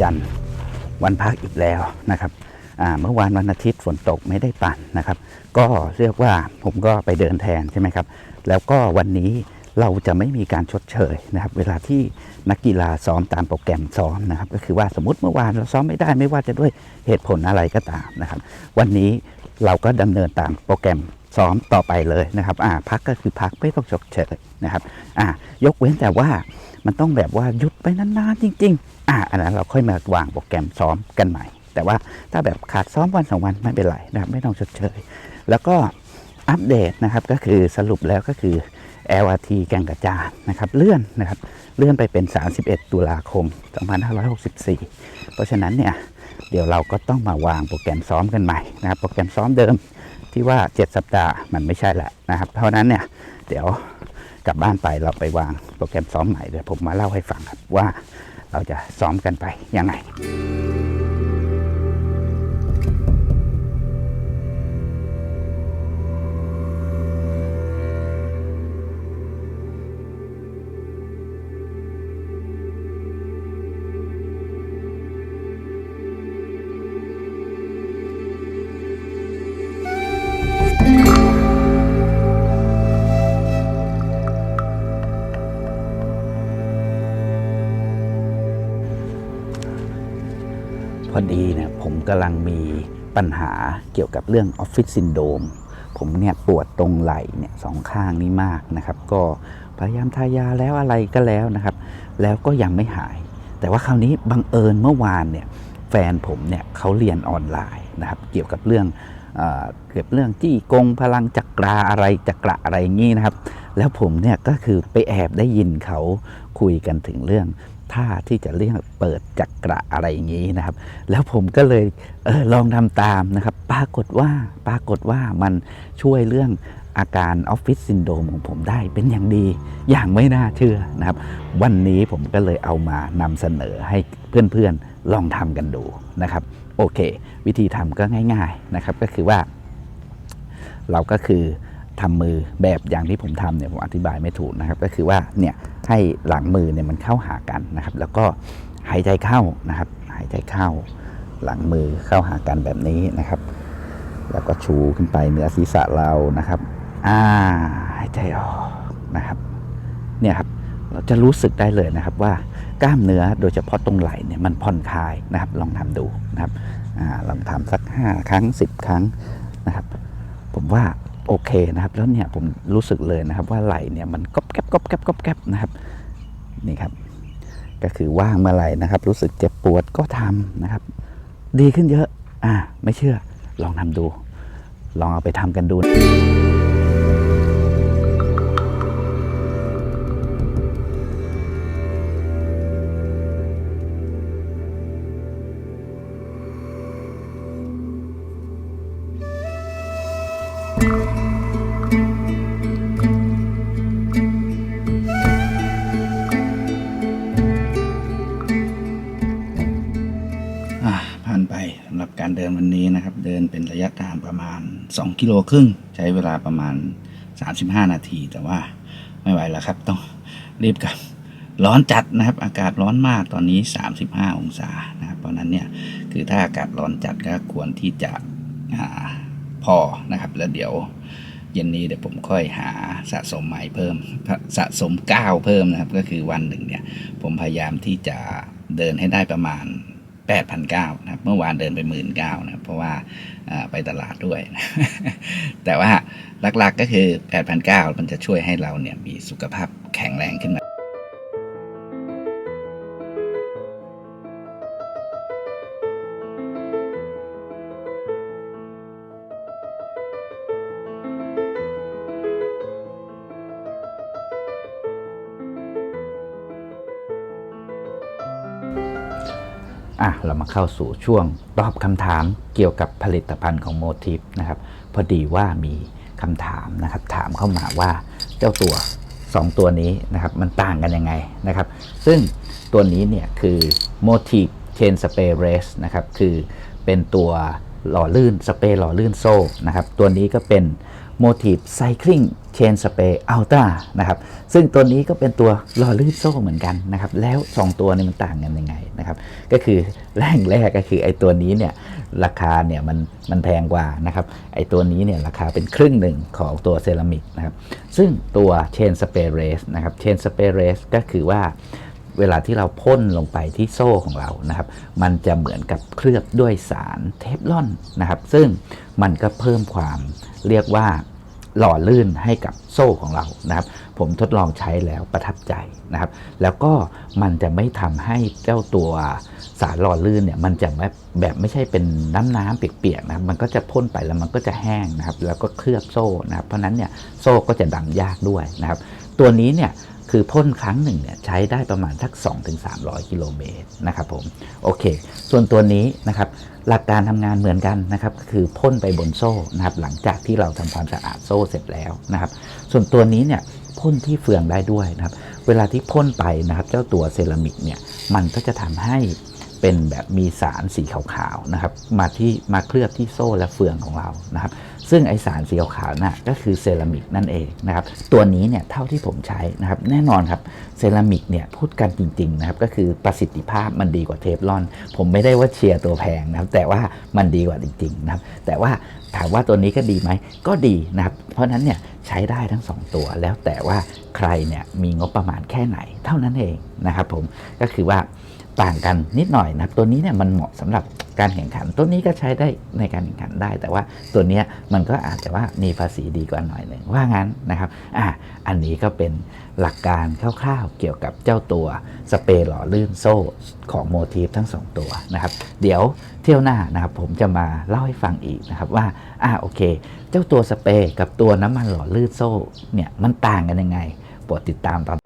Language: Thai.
จันทร์วันพักอีกแล้วนะครับเมื่อวานวันอาทิตย์ฝนตกไม่ได้ปั่นนะครับ ก็เรียกว่าผมก็ไปเดินแทนใช่ไหมครับ แล้วก็วันนี้เราจะไม่มีการชดเชยนะครับ เวลาที่นักกีฬาซ้อมตามโปรแกรมซ้อมนะครับ ก็คือว่าสมมติเมื่อวานเราซ้อมไม่ได้ไม่ว่าจะด้วยเหตุผลอะไรก็ตามนะครับ วันนี้เราก็ดำเนินตามโปรแกรม ซ้อมต่อไปเลยนะครับอ่าพักก็คือพักไม่ต้องชดเชยนะครับอ่ายกเว้นแต่ว่ามันต้องแบบว่าหยุดไปนานๆจริง ๆ อ่าอันนั้นเราค่อยมาวางโปรแกรมซ้อมกันใหม่ แต่ว่าถ้าแบบขาดซ้อมวันสองวันไม่เป็นไรนะครับไม่ต้องชดเชยแล้วก็อัปเดตนะครับก็คือสรุปแล้วก็คือ LRT แก่งกระจานนะครับเลื่อนนะครับเลื่อนไปเป็น 31 ตุลาคม 2564 เพราะฉะนั้นเนี่ยเดี๋ยวเราก็ต้องมาวางโปรแกรมซ้อมกันใหม่นะครับโปรแกรมซ้อมเดิม ที่ว่า 7 สัปดาห์มันไม่ใช่แหละนะครับ เพราะนั้นเนี่ยเดี๋ยวกลับบ้านไปเราไปวางโปรแกรมซ้อมใหม่เดี๋ยวผมมาเล่าให้ฟังครับว่าเราจะซ้อมกันไปยังไง อดีเนี่ยผมกำลังมีปัญหาเกี่ยวกับเรื่องออฟฟิศซินโดมผมเนี่ยปวดตรงไหล่เนี่ยสองข้างนี้มากนะครับ ก็พยายามทายาแล้วอะไรก็แล้วนะครับ แล้วก็ยังไม่หาย แต่ว่าคราวนี้บังเอิญเมื่อวานเนี่ยแฟนผมเนี่ยเขาเรียนออนไลน์นะครับ เกี่ยวกับเรื่องเอเกี่ยวกับเรื่องจี้กงพลังจักราอะไรจักระอะไรอย่างนี้นะครับ แล้วผมเนี่ยก็คือไปแอบได้ยินเขาคุยกันถึงเรื่อง ท่าที่จะเรียกเปิดจักระอะไรอย่างนี้นะครับ แล้วผมก็เลยเออลองทำตามนะครับ ปรากฏว่าปรากฏว่ามันช่วยเรื่องอาการออฟฟิศซินโดรมของผมได้เป็นอย่างดี อย่างไม่น่าเชื่อนะครับ วันนี้ผมก็เลยเอามานำเสนอให้เพื่อนๆลองทำกันดูนะครับ โอเค วิธีทำก็ง่าย ๆนะครับ ก็คือว่า เราก็คือ ทำมือแบบอย่างที่ผมทำเนี่ยผมอธิบายไม่ถูกนะครับ ก็คือว่าเนี่ยให้หลังมือเนี่ยมันเข้าหากันนะครับ แล้วก็หายใจเข้านะครับ หายใจเข้า หลังมือเข้าหากันแบบนี้นะครับ แล้วก็ชูขึ้นไปเหนือศีรษะเรานะครับอ่าหายใจออกนะครับ เนี่ยครับเราจะรู้สึกได้เลยนะครับว่ากล้ามเนื้อโดยเฉพาะตรงไหล่เนี่ยมันผ่อนคลายนะครับ ลองทำดูนะครับอ่าลองทำสัก 5 ครั้ง 10 ครั้งนะครับ ผมว่า โอเคนะครับ แล้วเนี่ยผมรู้สึกเลยนะครับ ว่าไหลเนี่ยมันก๊อบแก๊บก๊อบแก๊บก๊อบแก๊บนะครับนี่ครับ ก็คือว่างเมื่อไหร่นะครับ รู้สึกเจ็บปวดก็ทำนะครับ ดีขึ้นเยอะ อ่า ไม่เชื่อ ลองทำดู ลองเอาไปทำกันดู ผ่านไปสำหรับการเดินวันนี้นะครับ เดินเป็นระยะทางประมาณ 2 กิโลครึ่ง ใช้เวลาประมาณ 35 นาที แต่ว่าไม่ไหวแล้วครับ ต้องรีบกลับร้อนจัดนะครับ อากาศร้อนมากตอนนี้ 35 องศานะครับ เพราะนั้นเนี่ย คือถ้าอากาศร้อนจัดก็ควรที่จะอา พอนะครับแล้วเดี๋ยวเย็นนี้เดี๋ยวผมค่อยหาสะสมใหม่เพิ่มสะสมก้าเพิ่มนะครับ ก็คือวันหนึ่งเนี่ย ผมพยายามที่จะเดินให้ได้ประมาณ8,900นะครับ เมื่อวานเดินไป 1 9 0 0นะครับเพราะว่าไปตลาดด้วยแต่ว่าหลักๆก็คือ8,900มันจะช่วยให้เราเนี่ยมีสุขภาพแข็งแรงขึ้นมา อะเรามาเข้าสู่ช่วงตอบคำถามเกี่ยวกับผลิตภัณฑ์ของโมทิฟนะครับ พอดีว่ามีคำถามนะครับ ถามเข้ามาว่าเจ้าตัว 2 ตัวนี้นะครับ มันต่างกันยังไงนะครับ ซึ่งตัวนี้เนี่ยคือ Motive Chain Spray Race นะครับ คือเป็นตัวหล่อลื่นสเปรย์หล่อลื่นโซ่นะครับ ตัวนี้ก็เป็น Motive Cycling Chain Spray Ultra นะครับซึ่งตัวนี้ก็เป็นตัวหล่อลื่นโซ่เหมือนกันนะครับแล้ว 2 ตัวนี้มันต่างกันยังไงนะครับก็คือแรกแรกก็คือไอ้ตัวนี้เนี่ยราคาเนี่ยมันมันแพงกว่านะครับไอ้ตัวนี้เนี่ยราคาเป็นครึ่งหนึ่งของตัวเซรามิกนะครับซึ่งตัว Chain Spray Race นะครับ Chain Spray Race ก็คือว่าเวลาที่เราพ่นลงไปที่โซ่ของเรานะครับ มันจะเหมือนกับเคลือบด้วยสารเทฟลอนนะครับ ซึ่งมันก็เพิ่มความเรียกว่า หล่อลื่นให้กับโซ่ของเรานะครับ ผมทดลองใช้แล้วประทับใจนะครับ แล้วก็มันจะไม่ทำให้เจ้าตัวสารหล่อลื่นเนี่ยมันจะแบบแบบไม่ใช่เป็นน้ำน้ำเปียกๆนะครับมันก็จะพ่นไปแล้วมันก็จะแห้งนะครับ แล้วก็เคลือบโซ่นะครับ เพราะนั้นเนี่ยโซ่ก็จะดำยากด้วยนะครับ ตัวนี้เนี่ย คือพ่นครั้งหนึ่งเนี่ยใช้ได้ประมาณสัก 2-300 กิโลเมตรนะครับผมโอเค ส่วนตัวนี้นะครับหลักการทำงานเหมือนกันนะครับก็คือพ่นไปบนโซ่นะครับหลังจากที่เราทำความสะอาดโซ่เสร็จแล้วนะครับส่วนตัวนี้เนี่ยพ่นที่เฟืองได้ด้วยนะครับเวลาที่พ่นไปนะครับเจ้าตัวเซรามิกเนี่ยมันก็จะทำให้เป็นแบบมีสารสีขาวๆนะครับมาที่มาเคลือบที่โซ่และเฟืองของเรานะครับ ซึ่งไอสารสีขาวๆน่ะก็คือเซรามิกนั่นเองนะครับตัวนี้เนี่ยเท่าที่ผมใช้นะครับแน่นอนครับเซรามิกเนี่ยพูดกันจริงๆนะครับก็คือประสิทธิภาพมันดีกว่าเทฟลอน ผมไม่ได้ว่าเชียร์ตัวแพงนะครับแต่ว่ามันดีกว่าจริงๆนะครับแต่ว่าถามว่าตัวนี้ก็ดีไหมก็ดีนะครับ เพราะนั้นเนี่ยใช้ได้ทั้งสองตัว แล้วแต่ว่าใครเนี่ยมีงบประมาณแค่ไหนเท่านั้นเองนะครับผมก็คือว่าต่างกันนิดหน่อยนะครับตัวนี้เนี่ยมันเหมาะสำหรับการแข่งขัน ตัวนี้ก็ใช้ได้ในการแข่งขันได้ แต่ว่าตัวนี้มันก็อาจจะว่ามีภาษีดีกว่าหน่อยหนึ่งว่างั้นนะครับอะอันนี้ก็เป็นหลักการคร่าวๆเกี่ยวกับเจ้าตัวสเปรย์หล่อลื่นโซ่ของโมทีฟทั้งสองตัวนะครับ เดี๋ยวเที่ยวหน้านะครับผมจะมาเล่าให้ฟังอีกนะครับว่าอ่าโอเค เจ้าตัวสเปรย์กับตัวน้ำมันหล่อลื่นโซ่เนี่ยมันต่างกันยังไงโปรดติดตามตอน